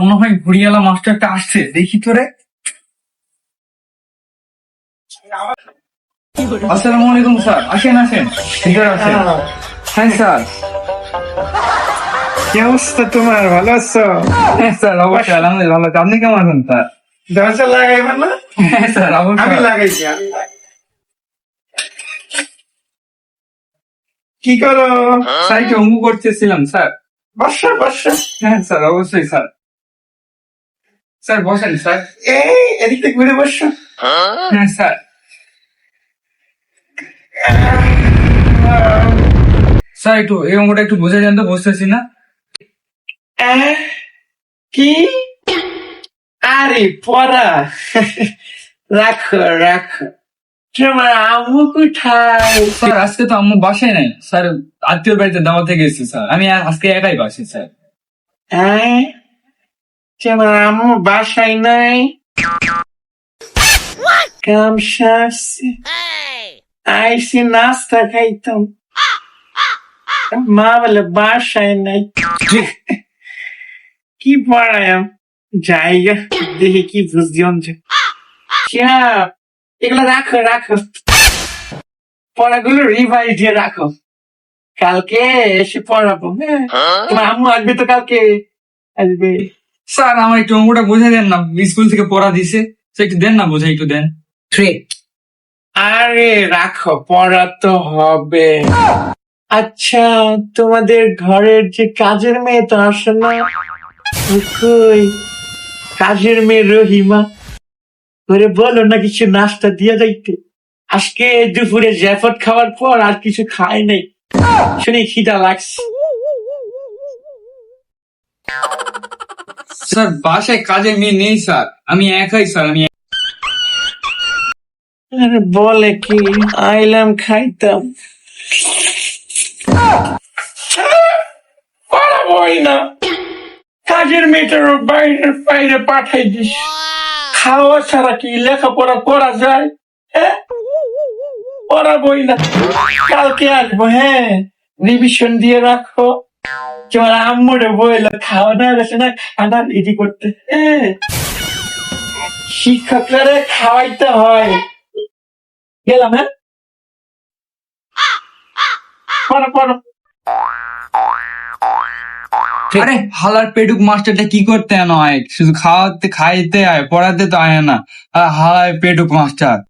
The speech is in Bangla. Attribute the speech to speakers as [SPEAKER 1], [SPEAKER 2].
[SPEAKER 1] মনে হয় ঘুরিয়ালা মাস্টারটা আসছে। দেখি তো রে আসসালামু আলাইকুম স্যার। আসেন আসেন। ভিতরে আসেন। হ্যাঁ স্যার।
[SPEAKER 2] কি অবস্থা তোমার? ভালো আছো?
[SPEAKER 1] হ্যাঁ স্যার অবশ্যই আলহামদুলিল্লাহ ভালো আছি। আপনি কেমন আছেন স্যার?
[SPEAKER 2] দরজা না?
[SPEAKER 1] হ্যাঁ স্যার অবশ্যই।
[SPEAKER 2] লাগাইছি আমি লাগাই- কি করো?
[SPEAKER 1] স্যার একটু অঙ্গু করতেছিলাম স্যার।
[SPEAKER 2] বসো বসো।
[SPEAKER 1] হ্যাঁ স্যার অবশ্যই স্যার। স্যার বসেন স্যার।
[SPEAKER 2] এই এদিক থেকে ঘুরে বসো।
[SPEAKER 1] হ্যাঁ? স্যার। স্যার একটু এই অঙ্গটা একটু বোঝা যান তো বুঝতেছি না।
[SPEAKER 2] আহ, কি? আরে পড়া। রাখো রাখো। আম্মু কোথায়
[SPEAKER 1] স্যার আজকে তো আম্মু বাসায় নাই। স্যার আত্মীয় বাড়িতে দাওয়াতে গেছি স্যার। আমি আজকে একাই বাসি স্যার।
[SPEAKER 2] হ্যাঁ? তোমার আম্মু বাসায় নাই। কাম সারছে। আইসি নাস্তা খাইতাম। মা বলে বাসায় নাই। কি পড়ায়াম জায়গা দেখি কি বুঝিয়ন যে শিহাব, এগুলো রাখো রাখো। পড়াগুলো রিভাইজ দিয়ে রাখো। কালকে এসে পড়াবো হ্যাঁ। তোমার আম্মু আসবে তো কালকে। আসবে।
[SPEAKER 1] স্যার আমার একটু অঙ্গটা বুঝে দেন না। স্কুল থেকে পড়া দিছে একটু দেন না বুঝে একটু দেন।
[SPEAKER 2] আরে রাখো পড়া তো হবে। আচ্ছা তোমাদের ঘরের যে কাজের মেয়ে তো আসে না। কাজের মেয়ে রহিমা। করে বলো না কিছু নাস্তা দিয়ে যাইতে? আজকে দুপুরে জ্যাফট খাওয়ার পর আর কিছু খাই নাই। শুনে খিদা লাগছে।
[SPEAKER 1] স্যার বাসায় কাজে মেয়ে নেই স্যার। আমি একাই স্যার আমি
[SPEAKER 2] আরে বলে কি? আইলাম খাইতাম। পারাবই না। কাজের মেয়েটার বাইরে বাইরে পাঠাই দিস। খাওয়া ছাড়া কি লেখাপড়া করা যায়? পড়াবই না। কালকে আসব হ্যাঁ রিভিশন দিয়ে রাখো। তোমার আম্মুরে বইলো খাওয়া না গেছে না? খানা রেডি করতে শিক্ষকরা খাওয়াইতে হয়। গেলাম হ্যাঁ পড়ো পড়ো।
[SPEAKER 1] আরে হালার পেটুক মাস্টারটা কি করতে আনো? হয় শুধু খাওয়াতে, খাইতে আয়, পড়াতে তো আয় না। আর হালার পেটুক মাস্টার।